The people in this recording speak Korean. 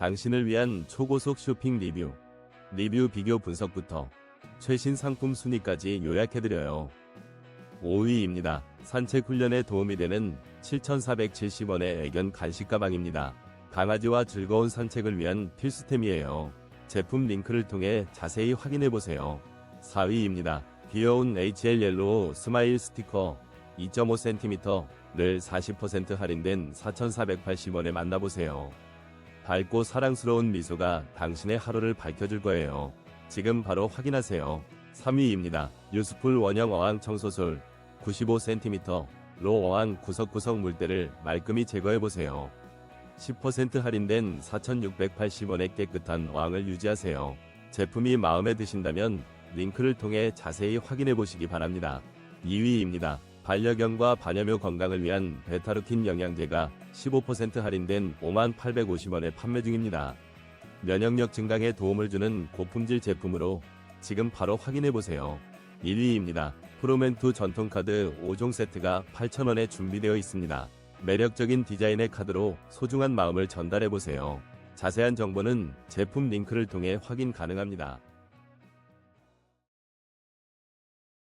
당신을 위한 초고속 쇼핑 리뷰. 리뷰 비교 분석부터 최신 상품 순위까지 요약해드려요. 5위입니다. 산책 훈련에 도움이 되는 7,470원의 애견 간식 가방입니다. 강아지와 즐거운 산책을 위한 필수템이에요. 제품 링크를 통해 자세히 확인해보세요. 4위입니다. 귀여운 HL 옐로우 스마일 스티커 2.5cm를 40% 할인된 4,480원에 만나보세요. 밝고 사랑스러운 미소가 당신의 하루를 밝혀줄 거예요. 지금 바로 확인하세요. 3위입니다. 유스풀 원형 어항 청소솔 95cm로 어항 구석구석 물때를 말끔히 제거해보세요. 10% 할인된 4,680원의 깨끗한 어항을 유지하세요. 제품이 마음에 드신다면 링크를 통해 자세히 확인해 보시기 바랍니다. 2위입니다. 반려견과 반려묘 건강을 위한 베타루킨 영양제가 15% 할인된 5850원에 판매 중입니다. 면역력 증강에 도움을 주는 고품질 제품으로 지금 바로 확인해 보세요. 1위입니다. 프로멘투 전통카드 5종 세트가 8,000원에 준비되어 있습니다. 매력적인 디자인의 카드로 소중한 마음을 전달해 보세요. 자세한 정보는 제품 링크를 통해 확인 가능합니다.